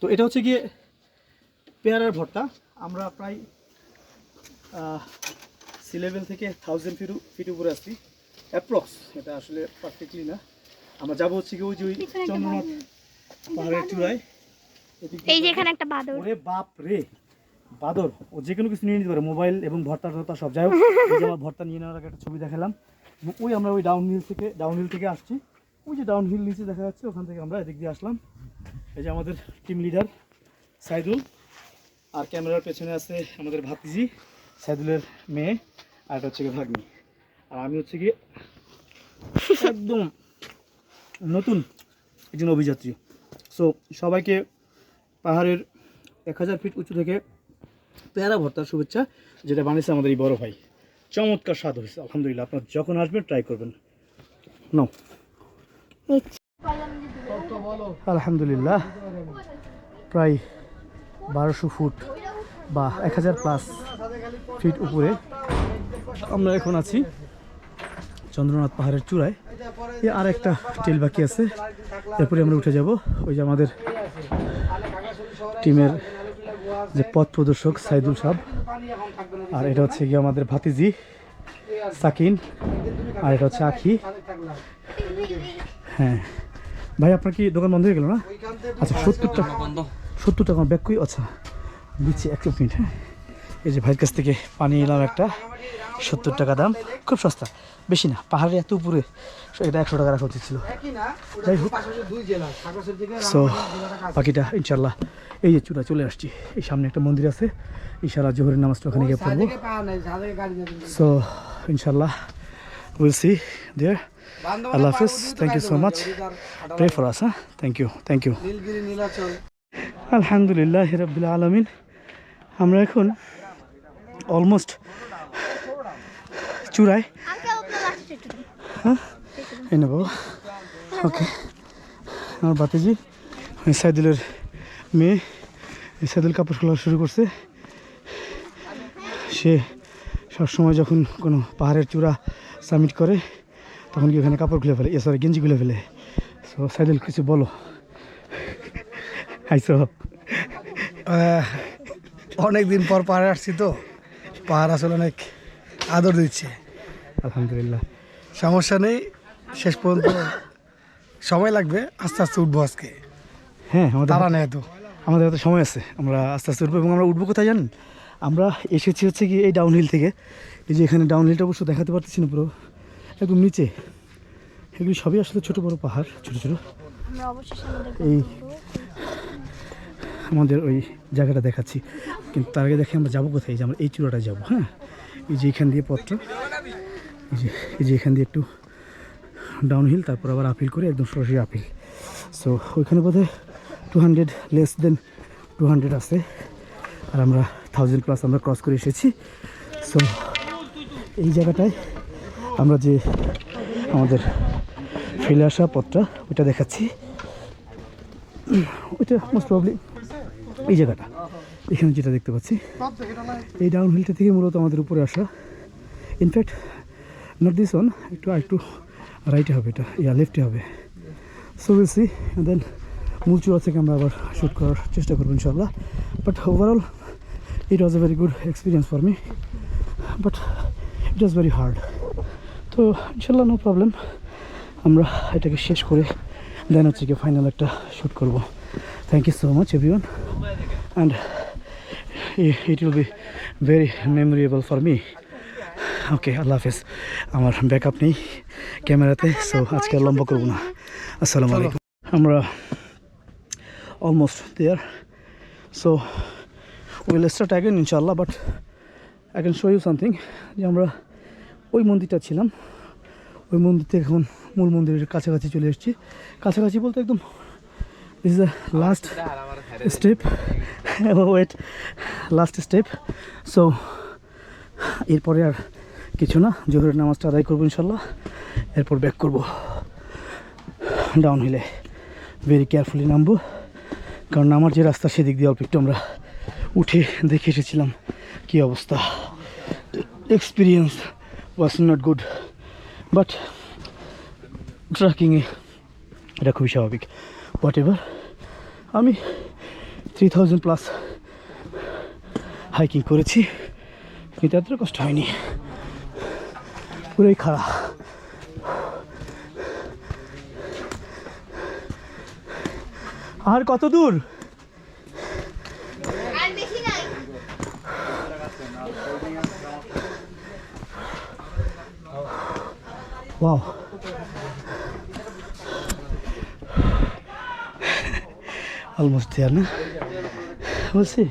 তো এটা হচ্ছে গিয়ে পেয়ারার ভর্তা। আমরা প্রায় সি লেভেল থেকে থাউজেন্ড ফিট ফিট উপরে আসছি। অ্যাপ্রক্স এটা আসলে পারফেক্টলি না। আমরা যাব হচ্ছে গিয়ে ওই যে ওই চন্দ্রনাথ পাহাড়ের চূড়ায়। এই যে এখানে একটা বাদর। ওরে বাপ রে। বাদর ও যে কোনো কিছু নিয়ে নিতে পারে। মোবাইল এবং ভর্তা টর্তা সব। যাই হোক আমার ভর্তা নিয়ে নেওয়ার আগে একটা ছবি দেখালাম। ওই আমরা ওই ডাউন হিল থেকে ডাউন হিল থেকে আসছি। ওই যে ডাউন হিল নিচে দেখা যাচ্ছে ওখান থেকে আমরা এদিক দিয়ে আসলাম। এই যে আমাদের টিম লিডার সাইদুল। আর ক্যামেরার পেছনে আছে আমাদের ভাতিজি, সাইদুলের মেয়ে, আর এটা হচ্ছে গিয়ে ভাগ্নি। আর আমি হচ্ছে গিয়ে একদম নতুন একজন অভিযাত্রী। সো সবাইকে পাহাড়ের এক হাজার ফিট উঁচু থেকে পেয়ারা ভর্তার শুভেচ্ছা, যেটা বানিয়েছে আমাদের এই বড় ভাই। চমৎকার স্বাদ হয়েছে, আলহামদুলিল্লাহ। আপনার যখন আসবেন ট্রাই করবেন। নো আলহামদুলিল্লাহ। প্রায় বারোশো ফুট বা এক হাজার প্লাস ফিট উপরে আমরা এখন আছি চন্দ্রনাথ পাহাড়ের চূড়ায়। এ আর একটা টেল বাকি আছে। এরপরে আমরা উঠে যাব ওই যে আমাদের টিমের যে পথ প্রদর্শক সাইদুল সাহ আর এটা হচ্ছে গিয়ে আমাদের ভাতিজি সাকিন। আর এটা হচ্ছে আখি। হ্যাঁ। ভাই আপনার কি দোকান বন্ধ হয়ে গেল না? আচ্ছা সত্তর টাকা সত্তর টাকা ব্যাগ কই? আচ্ছা দিচ্ছি এক মিনিট হ্যাঁ। এই যে ভাইয়ের কাছ থেকে পানি এলাম একটা সত্তর টাকা দাম খুব সস্তা বেশি না পাহাড়ে এত উপরে এটা একশো টাকা রাখা উচিত ছিল। যাই হোক। সো বাকিটা ইনশাল্লাহ এই যে চূড়া চলে আসছি এই সামনে একটা মন্দির আছে ইশারা জোহরের নামাজটা ওখানে গিয়ে পড়ব। সো ইনশাল্লাহ উইল সি দেয়ার আল্লাহ হাফিজ thank you so much pray for us হ্যাঁ থ্যাংক ইউ থ্যাংক ইউ আলহামদুলিল্লাহ রবিল আলমিন। আমরা এখন অলমোস্ট চূড়ায়। হ্যাঁ। এই নেব ওকে আমার বাতিজি সাইদুলের মেয়ে সাইদুল কাপড় খোলা শুরু করছে। সে সবসময় যখন কোনো পাহাড়ের চূড়া সাবমিট করে তখন কি ওখানে কাপড় খুলে ফেলে? এ সরি গেঞ্জি খুলে ফেলে? সো সাইদুল কিছু বলো। আইসো। অনেক দিন পর পাহাড়ে আসছি তো। পাহাড় আসলে অনেক আদর দিচ্ছে। আলহামদুলিল্লাহ। সমস্যা নেই শেষ পর্যন্ত সময় লাগবে আস্তে আস্তে উঠবো আজকে। হ্যাঁ আমাদের তারা নেই তো। আমাদের হাতে সময় আছে আমরা আস্তে আস্তে উঠবো। এবং আমরা উঠবো কোথায় জানেন? আমরা এসেছি হচ্ছে কি এই ডাউন হিল থেকে। এই যে এখানে ডাউন হিলটা অবশ্য দেখাতে পারতেছি না পুরো। একদম নিচে। এগুলি সবই আসলে ছোটো বড়ো পাহাড় ছোটো ছোটো। এই আমাদের ওই জায়গাটা দেখাচ্ছি। কিন্তু তার আগে দেখে আমরা যাব কোথায়? যে আমরা এই চূড়াটায় যাব হ্যাঁ? এই যে এখান দিয়ে পথটা। এই যে এই যে এখান দিয়ে একটু ডাউনহিল তারপর আবার আপিল করে একদম সরাসরি আপিল সো ওইখানে বোধহয় two hundred less than two hundred আছে। আর আমরা থাউজেন্ড প্লাস আমরা ক্রস করে এসেছি। সো এই জায়গাটায় আমরা যে আমাদের ফেলে আসা পথটা, ওইটা দেখাচ্ছি। ওইটা মোস্ট প্রবলি এই জায়গাটা, এখানে যেটা দেখতে পাচ্ছি। এই ডাউন হিলটা থেকে মূলত আমাদের উপরে আসা। ইনফ্যাক্ট নট দিস ওয়ান একটু একটু রাইটে হবে এটা ইয়া লেফটে হবে। সো উইল সি দেন মূল থেকে আমরা আবার শ্যুট করার চেষ্টা করব ইনশাল্লাহ but overall it was a very good experience for me but it was very hard তো ইনশাল্লাহ নো প্রবলেম আমরা এটাকে শেষ করে দেন হচ্ছে কি ফাইনাল একটা শ্যুট করব। Thank you so much everyone and it will be very memorable for me okay আল্লাহ হাফেজ আমার ব্যাকআপ নেই ক্যামেরাতে সো আজকে আর লম্বা করব না। আসসালামু আলাইকুম আমরা almost there so will start again ইনশাল্লাহ but I can show you something যে আমরা ওই মন্দিরটা ছিলাম। ওই মন্দির থেকে এখন মূল মন্দিরের কাছাকাছি চলে এসেছি। কাছাকাছি বলতে একদম is the last step wait last step so এরপরে আর কিছু না, জোহরের নামাজটা আদায় করব ইনশাল্লাহ এরপর ব্যাক করব। ডাউন হিলে ভেরি কেয়ারফুলি নামবো। কারণ আমার যে রাস্তা সেদিক দিয়ে অল্প একটু আমরা উঠে দেখে এসেছিলাম কী অবস্থা। Experience was not good but ট্রাকিংয়ে এটা খুবই স্বাভাবিক। হোয়াট এভার আমি থ্রি থাউজেন্ড প্লাস হাইকিং করেছি। কিন্তু এত কষ্ট হয়নি। পুরোই খাড়া। আর কত দূর? ওয়াও অলমোস্ট দেয়ার না বলছি